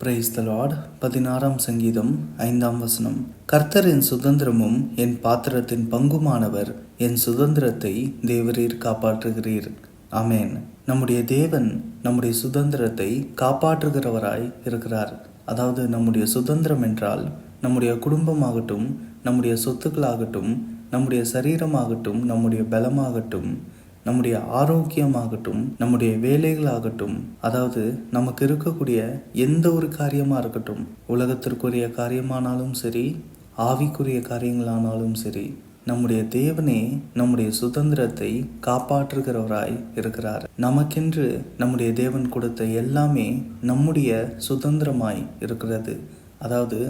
Praise the Lord பதினாறாம் சங்கீதம் ஐந்தாம் வசனம். கர்த்தர் என் சுதந்திரமும் என் பாத்திரத்தின் பங்குமானவர். என் சுதந்திரத்தை தேவரீர் காப்பாற்றுகிறீர். அமேன் நம்முடைய தேவன் நம்முடைய சுதந்திரத்தை காப்பாற்றுகிறவராய் இருக்கிறார். அதாவது நம்முடைய சுதந்திரம் என்றால் நம்முடைய குடும்பமாகட்டும் நம்முடைய சொத்துக்களாகட்டும் நம்முடைய சரீரமாகட்டும் நம்முடைய பலமாகட்டும் நம்முடைய ஆரோக்கியமாகட்டும் நம்முடைய வேலைகளாகட்டும் அதாவது நமக்கு இருக்கக்கூடிய எந்த ஒரு காரியமாக இருக்கட்டும் உலகத்திற்குரிய காரியமானாலும் சரி ஆவிக்குரிய காரியங்களானாலும் சரி நம்முடைய தேவனே நம்முடைய சுதந்திரத்தை காப்பாற்றுகிறவராய் இருக்கிறார். நமக்கென்று நம்முடைய தேவன் கொடுத்த எல்லாமே நம்முடைய சுதந்திரமாய் இருக்கிறது. அதாவது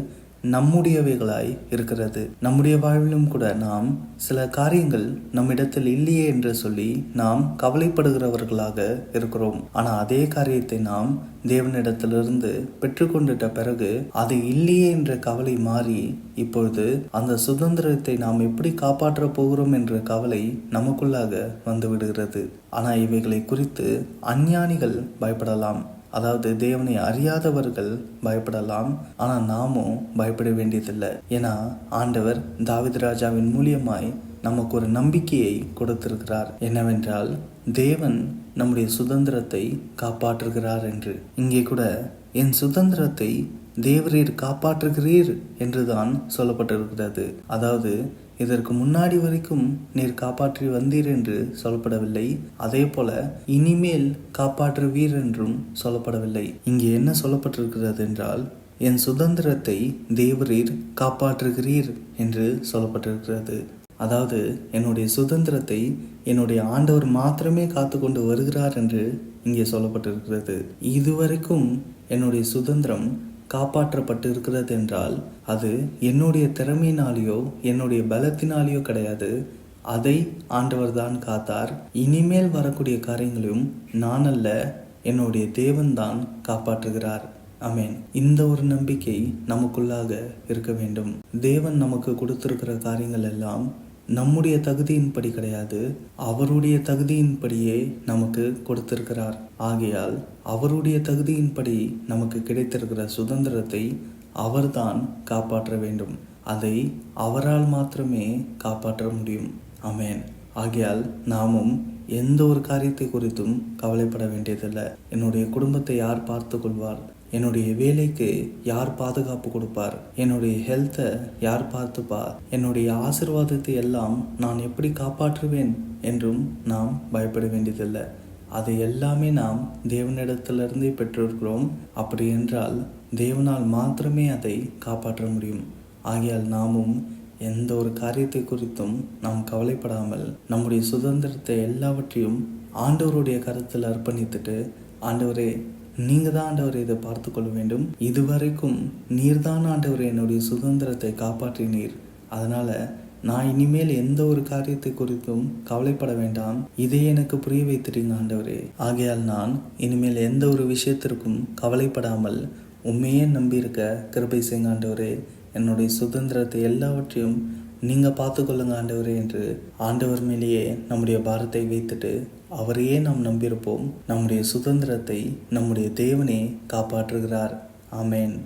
நம்முடையவைகளாய் இருக்கிறது. நம்முடைய வாழ்விலும் கூட நாம் சில காரியங்கள் நம்மிடத்தில் இல்லையே என்று சொல்லி நாம் கவலைப்படுகிறவர்களாக இருக்கிறோம். ஆனால் அதே காரியத்தை நாம் தேவனிடத்திலிருந்து பெற்றுக்கொண்டுட்ட பிறகு அது இல்லையே என்ற கவலை மாறி இப்பொழுது அந்த சுதந்திரத்தை நாம் எப்படி காப்பாற்ற போகிறோம் என்ற கவலை நமக்குள்ளாக வந்து விடுகிறது இவைகளை குறித்து அஞ்ஞானிகள் பயப்படலாம். அதாவது தேவனை அறியாதவர்கள் பயப்படலாம் ஆனால் நாமும் பயப்பட வேண்டியதில்லை. ஏன்னா ஆண்டவர் தாவித ராஜாவின் மூலியமாய் நமக்கு ஒரு நம்பிக்கையை கொடுத்திருக்கிறார். என்னவென்றால் தேவன் நம்முடைய சுதந்திரத்தை காப்பாற்றுகிறார் என்று. இங்கே கூட என் சுதந்திரத்தை தேவரீர் காப்பாற்றுகிறீர் என்றுதான் சொல்லப்பட்டிருக்கிறது. அதாவது இதற்கு முன்னாடி வரைக்கும் நீர் காப்பாற்றி வந்தீர் என்று சொல்லப்படவில்லை. அதே போல இனிமேல் காப்பாற்றுவீர் என்றும் சொல்லப்படவில்லை. இங்கே என்ன சொல்லப்பட்டிருக்கிறது என்றால் என் சுதந்திரத்தை தேவரீர் காப்பாற்றுகிறீர் என்று சொல்லப்பட்டிருக்கிறது. அதாவது என்னுடைய சுதந்திரத்தை என்னுடைய ஆண்டவர் மாத்திரமே காத்து கொண்டு வருகிறார் என்று இங்கே சொல்லப்பட்டிருக்கிறது. இதுவரைக்கும் என்னுடைய சுதந்திரம் காப்பாற்றப்பட்டு இருக்கிறது என்றால் அது என்னுடைய திறமையினாலேயோ என்னுடைய பலத்தினாலேயோ கிடையாது. அதை ஆண்டவர் தான் காத்தார். இனிமேல் வரக்கூடிய காரியங்களையும் நான் அல்ல என்னுடைய தேவன்தான் காப்பாற்றுகிறார். அமேன் இந்த ஒரு நம்பிக்கை நமக்குள்ளாக இருக்க வேண்டும். தேவன் நமக்கு கொடுத்திருக்கிற காரியங்கள் எல்லாம் நம்முடைய தகுதியின்படி கிடையாது அவருடைய தகுதியின்படியே நமக்கு கொடுத்திருக்கிறார். ஆகையால் அவருடைய தகுதியின்படி நமக்கு கிடைத்திருக்கிற சுதந்திரத்தை அவர்தான் காப்பாற்ற வேண்டும். அதை அவரால் மாத்திரமே காப்பாற்ற முடியும். அமேன் ஆகையால் நாமும் எந்த ஒரு காரியத்தை குறித்தும் கவலைப்பட வேண்டியதில்லை. என்னுடைய குடும்பத்தை யார் பார்த்து கொள்வார்? என்னுடைய வேலைக்கு யார் பாதுகாப்பு கொடுப்பார்? என்னுடைய ஹெல்த்தை யார் பார்த்துப்பார்? என்னுடைய ஆசிர்வாதத்தை எல்லாம் நான் எப்படி காப்பாற்றுவேன் என்றும் நாம் பயப்பட வேண்டியதில்லை. அதை எல்லாமே நாம் தேவனிடத்திலிருந்தே பெற்றிருக்கிறோம். அப்படி என்றால் தேவனால் மாத்திரமே அதை காப்பாற்ற முடியும். ஆகையால் நாமும் எந்த ஒரு காரியத்தை குறித்தும் நாம் கவலைப்படாமல் நம்முடைய சுதந்திரத்தை எல்லாவற்றையும் ஆண்டவருடைய கருத்தில் அர்ப்பணித்துட்டு ஆண்டவரே நீங்கள் தான் ஆண்டவரை இதை பார்த்து கொள்ள வேண்டும். இதுவரைக்கும் நீர்தான் ஆண்டவர் என்னுடைய சுதந்திரத்தை காப்பாற்றினீர். அதனால் நான் இனிமேல் எந்த ஒரு காரியத்தை குறித்தும் கவலைப்பட வேண்டாம். இதை எனக்கு புரிய வைத்திருங்க ஆண்டவரே. ஆகையால் நான் இனிமேல் எந்த ஒரு விஷயத்திற்கும் கவலைப்படாமல் உண்மையே நம்பியிருக்க கிருபை செய்யுங்க ஆண்டவரே. என்னுடைய சுதந்திரத்தை எல்லாவற்றையும் நீங்கள் பார்த்துக்கொள்ளுங்க ஆண்டவரே என்று ஆண்டவர் மேலேயே நம்முடைய பாரத்தை வைத்துட்டு அவரையே நாம் நம்பியிருப்போம். நம்முடைய சுதந்திரத்தை நம்முடைய தேவனே காப்பாற்றுகிறார். ஆமேன்.